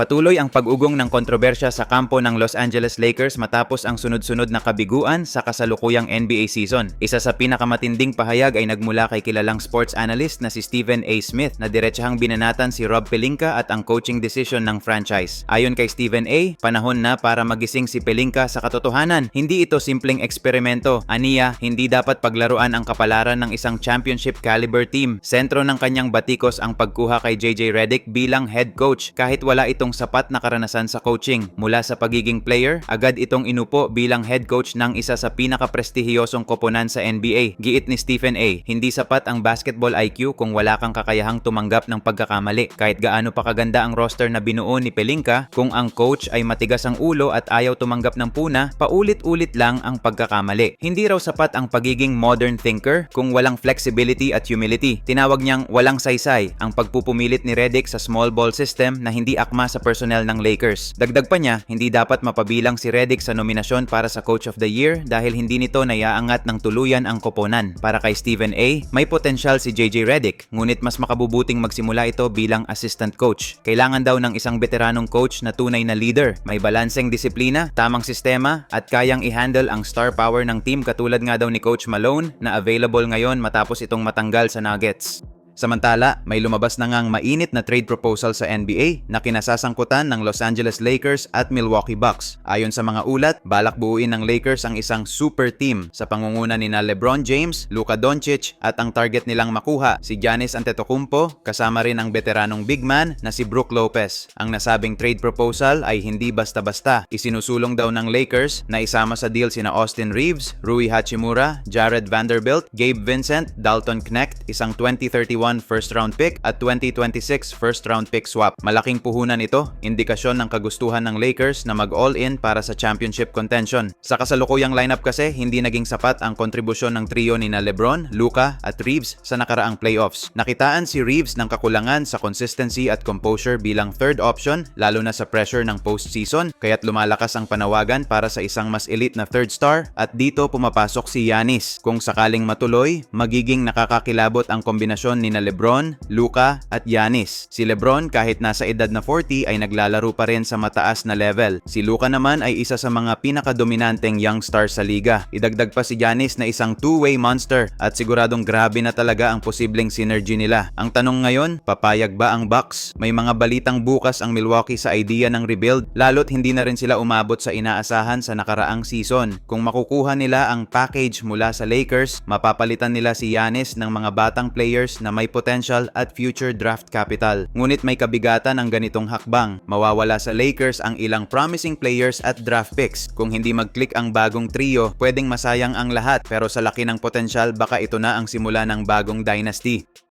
Patuloy ang pag-ugong ng kontrobersya sa kampo ng Los Angeles Lakers matapos ang sunod-sunod na kabiguan sa kasalukuyang NBA season. Isa sa pinakamatinding pahayag ay nagmula kay kilalang sports analyst na si Stephen A. Smith na diretsahang binanatan si Rob Pelinka at ang coaching decision ng franchise. Ayon kay Stephen A., panahon na para magising si Pelinka sa katotohanan. Hindi ito simpleng eksperimento. Aniya, hindi dapat paglaruan ang kapalaran ng isang championship caliber team. Sentro ng kanyang batikos ang pagkuha kay JJ Redick bilang head coach kahit wala itong sapat na karanasan sa coaching. Mula sa pagiging player, agad itong inupo bilang head coach ng isa sa pinakaprestihiyosong koponan sa NBA. Giit ni Stephen A., hindi sapat ang basketball IQ kung wala kang kakayahang tumanggap ng pagkakamali. Kahit gaano pa kaganda ang roster na binuo ni Pelinka, kung ang coach ay matigas ang ulo at ayaw tumanggap ng puna, paulit-ulit lang ang pagkakamali. Hindi raw sapat ang pagiging modern thinker kung walang flexibility at humility. Tinawag niyang walang saysay ang pagpupumilit ni Redick sa small ball system na hindi akma sa personnel ng Lakers. Dagdag pa niya, hindi dapat mapabilang si Redick sa nominasyon para sa Coach of the Year dahil hindi nito naiaangat ng tuluyan ang koponan. Para kay Stephen A., may potensyal si JJ Redick, ngunit mas makabubuting magsimula ito bilang assistant coach. Kailangan daw ng isang veteranong coach na tunay na leader, may balanseng disiplina, tamang sistema, at kayang i-handle ang star power ng team katulad nga daw ni Coach Malone na available ngayon matapos itong matanggal sa Nuggets. Samantala, may lumabas na ngang mainit na trade proposal sa NBA na kinasasangkutan ng Los Angeles Lakers at Milwaukee Bucks. Ayon sa mga ulat, balak buuin ng Lakers ang isang super team sa pangunguna ni na LeBron James, Luka Doncic at ang target nilang makuha si Giannis Antetokounmpo kasama rin ang veteranong big man na si Brook Lopez. Ang nasabing trade proposal ay hindi basta-basta. Isinusulong daw ng Lakers na isama sa deal sina Austin Reeves, Rui Hachimura, Jared Vanderbilt, Gabe Vincent, Dalton Knecht, isang 2031 first round pick at 2026 first round pick swap. Malaking puhunan ito, indikasyon ng kagustuhan ng Lakers na mag-all-in para sa championship contention. Sa kasalukuyang lineup kasi, hindi naging sapat ang kontribusyon ng trio ni na LeBron, Luka at Reeves sa nakaraang playoffs. Nakitaan si Reeves ng kakulangan sa consistency at composure bilang third option lalo na sa pressure ng postseason kaya't lumalakas ang panawagan para sa isang mas elite na third star at dito pumapasok si Giannis. Kung sakaling matuloy, magiging nakakakilabot ang kombinasyon ni na Lebron, Luka at Giannis. Si Lebron kahit nasa edad na 40 ay naglalaro pa rin sa mataas na level. Si Luka naman ay isa sa mga pinakadominanteng young stars sa liga. Idagdag pa si Giannis na isang two-way monster at siguradong grabe na talaga ang posibleng synergy nila. Ang tanong ngayon, papayag ba ang Bucks? May mga balitang bukas ang Milwaukee sa idea ng rebuild lalo't hindi na rin sila umabot sa inaasahan sa nakaraang season. Kung makukuha nila ang package mula sa Lakers, mapapalitan nila si Giannis ng mga batang players na may potential at future draft capital. Ngunit may kabigatan ang ganitong hakbang. Mawawala sa Lakers ang ilang promising players at draft picks. Kung hindi mag-click ang bagong trio, pwedeng masayang ang lahat pero sa laki ng potensyal baka ito na ang simula ng bagong dynasty.